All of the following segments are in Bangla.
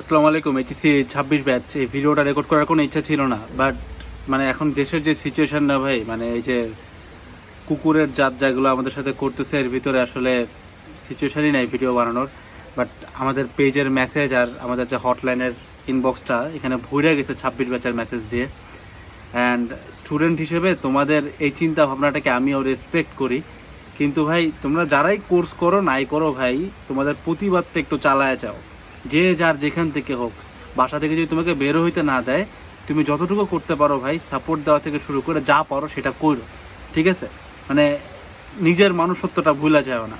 আসসালামু আলাইকুম এইচএসি ছাব্বিশ ব্যাচ এই ভিডিওটা রেকর্ড করার কোনো ইচ্ছা ছিল না বাট মানে এখন দেশের যে সিচুয়েশন না ভাই মানে এই যে কুকুরের জাত যেগুলো আমাদের সাথে করতেছে, এর ভিতরে আসলে সিচুয়েশানই নাই ভিডিও বানানোর বাট আমাদের পেজের মেসেজ আর আমাদের যে হটলাইনের ইনবক্সটা এখানে ভরে গেছে ছাব্বিশ ব্যাচের মেসেজ দিয়ে। অ্যান্ড স্টুডেন্ট হিসেবে তোমাদের এই চিন্তা ভাবনাটাকে আমিও রেসপেক্ট করি। কিন্তু ভাই, তোমরা যারাই কোর্স করো, নাই করো ভাই, তোমাদের প্রতিবাদটা একটু চালায় যাও। যে যার যেখান থেকে হোক, বাসা থেকে যদি তোমাকে বেরো হইতে না দেয়, তুমি যতটুকু করতে পারো ভাই সাপোর্ট দেওয়া থেকে শুরু করে যা পারো সেটা করো, ঠিক আছে? মানে নিজের মানুষত্বটা ভুলা যায় না।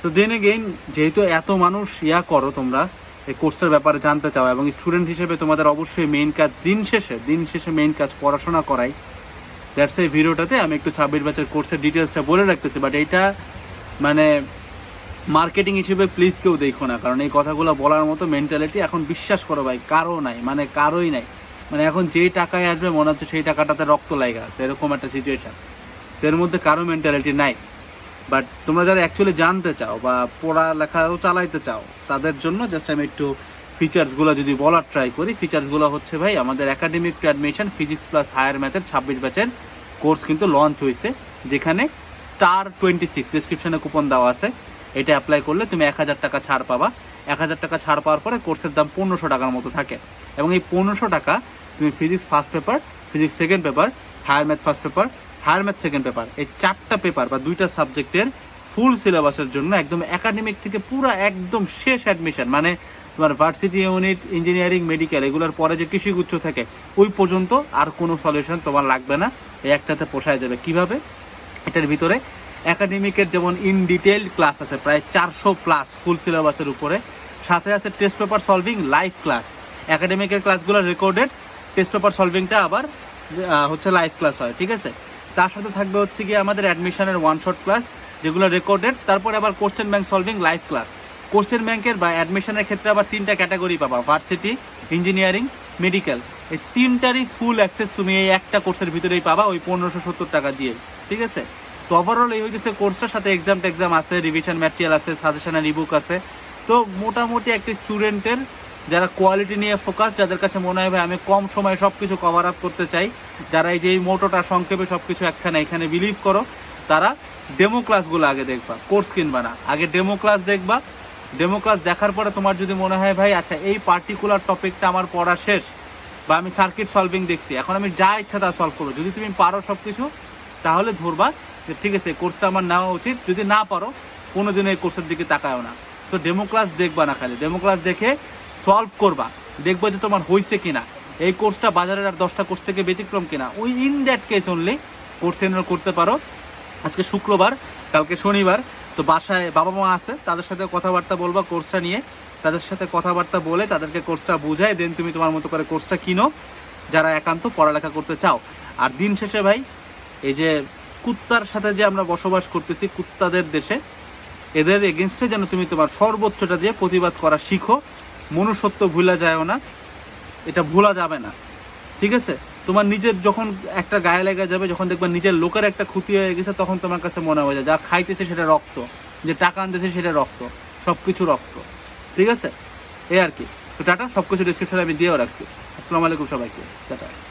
সো দেন এগেইন যেহেতু এত মানুষ ইয়া করো তোমরা, এই কোর্সটার ব্যাপারে জানতে চাও এবং স্টুডেন্ট হিসেবে তোমাদের অবশ্যই মেইন কাজ দিন শেষে দিন শেষে মেইন কাজ পড়াশোনা করাই। দ্যাটস এই ভিডিওটাতে আমি একটু ছাব্বিশ ব্যাচের কোর্সের ডিটেলসটা বলে রাখতেছি বাট এইটা মানে মার্কেটিং হিসেবে প্লিজ কেউ দেখো না, কারণ এই কথাগুলো বলার মতো মেন্টালিটি এখন বিশ্বাস করো ভাই, কারও নাই মানে কারোই নাই। মানে এখন যেই টাকায় আসবে মনে হচ্ছে সেই টাকাটাতে রক্ত লাগা আছে, এরকম একটা সিচুয়েশন এর মধ্যে কারও মেন্টালিটি নাই। বাট তোমরা যারা অ্যাকচুয়ালি জানতে চাও বা পড়ালেখাও চালাইতে চাও, তাদের জন্য জাস্ট আমি একটু ফিচার্সগুলো যদি বলার ট্রাই করি ফিচার্সগুলো হচ্ছে ভাই, আমাদের academic to admission physics plus higher ম্যাথের ছাব্বিশ ব্যাচের কোর্স কিন্তু লঞ্চ হয়েছে, যেখানে স্টার টোয়েন্টি সিক্স ডিসক্রিপশনে কুপন দেওয়া আছে। এটা অ্যাপ্লাই করলে তুমি এক হাজার টাকা ছাড় পাবা। এক হাজার টাকা ছাড় পাওয়ার পরে কোর্সের দাম পনেরোশো টাকার মতো থাকে। এবং এই পনেরোশো টাকা তুমি physics first paper physics second paper higher math first paper higher math second paper এই চারটা পেপার বা দুইটা সাবজেক্টের ফুল সিলেবাসের জন্য একদম একাডেমিক থেকে পুরো একদম শেষ অ্যাডমিশন মানে তোমার ভার্সিটি ইউনিট ইঞ্জিনিয়ারিং মেডিকেল এগুলোর পরে যে কৃষিগুচ্ছ থাকে, ওই পর্যন্ত আর কোনো সলিউশন তোমার লাগবে না। এই একটাতে পোষায় যাবে। কীভাবে? এটার ভিতরে একাডেমিকের যেমন ইন ডিটেল ক্লাস আছে, প্রায় চারশো প্লাস ফুল সিলেবাসের উপরে। সাথে আছে test paper solving live class একাডেমিকের ক্লাসগুলো রেকর্ডেড টেস্ট পেপার সলভিংটা আবার হচ্ছে লাইভ ক্লাস হয়, ঠিক আছে? তার সাথে থাকবে হচ্ছে কি আমাদের অ্যাডমিশনের ওয়ান শট ক্লাস যেগুলো রেকর্ডেড তারপরে আবার question bank solving live class question ব্যাংকের বা অ্যাডমিশনের ক্ষেত্রে আবার তিনটা ক্যাটাগরি পাবা ভার্সিটি ইঞ্জিনিয়ারিং মেডিকেল এই তিনটারই ফুল অ্যাক্সেস তুমি এই একটা কোর্সের ভিতরেই পাবা, ওই পনেরোশো সত্তর টাকা দিয়ে, ঠিক আছে? তো ওভারঅল এই হচ্ছে কোর্সটার সাথে এক্সাম টেক্সাম আছে রিভিশন ম্যাটেরিয়াল আছে সাজেশনের ইবুক আছে। তো মোটামুটি একটি স্টুডেন্টের যারা কোয়ালিটি নিয়ে ফোকাস যাদের কাছে মনে হয়, ভাই, আমি কম সময়ে সব কিছু কভার আপ করতে চাই যারা এই যে এই মোটোটা, সংক্ষেপে সব কিছু একখানে এখানে বিলিভ করো, তারা ডেমো ক্লাসগুলো আগে দেখবা কোর্স কিনবা না। আগে ডেমো ক্লাস দেখবা ডেমো ক্লাস দেখার পরে তোমার যদি মনে হয়, ভাই আচ্ছা এই পার্টিকুলার টপিকটা আমার পড়া শেষ বা আমি সার্কিট সলভিং দেখছি, এখন আমি যা ইচ্ছা তা সলভ করব। যদি তুমি পারো সব কিছু তাহলে ধরবা যে ঠিক আছে কোর্সটা আমার নেওয়া উচিত। যদি না পারো কোনো দিন এই কোর্সের দিকে তাকায়ও না। সো ডেমো ক্লাস দেখবা না খালি। ডেমো ক্লাস দেখে সলভ করবা। দেখবা যে তোমার হয়েছে কিনা। এই কোর্সটা বাজারের আর দশটা কোর্স থেকে ব্যতিক্রম কিনা। ওই in that case only course enrol করতে পারো। আজকে শুক্রবার, কালকে শনিবার। তো বাসায় বাবা মা আছে, তাদের সাথে কথাবার্তা বলবা কোর্সটা নিয়ে। তাদের সাথে কথাবার্তা বলে তাদেরকে কোর্সটা বুঝায় দেন তুমি তোমার মতো করে কোর্সটা কিনো। যারা একান্ত পড়ালেখা করতে চাও। আর দিন শেষে ভাই, এই যে কুত্তার সাথে যে আমরা বসবাস করতেছি কুত্তাদের দেশে, এদের এগেনস্টে যেন তুমি তোমার সর্বোচ্চটা দিয়ে প্রতিবাদ করা শিখো। মনুষ্যত্ব ভুলা যায়ও না, এটা ভোলা যাবে না। ঠিক আছে? তোমার নিজের যখন একটা গায়ে লেগে যাবে, যখন দেখবা নিজের লোকের একটা ক্ষতি হয়ে গেছে, তখন তোমার কাছে মনে হবে যে যা খাইতেছে সেটা রক্ত, যে টাকা আনতেছে সেটা রক্ত সব কিছু রক্ত। ঠিক আছে? এই আর কি। তো টাটা সব কিছু ডিসক্রিপশনে আমি দিয়েও রাখছি। আসসালামু আলাইকুম সবাইকে। টাটা।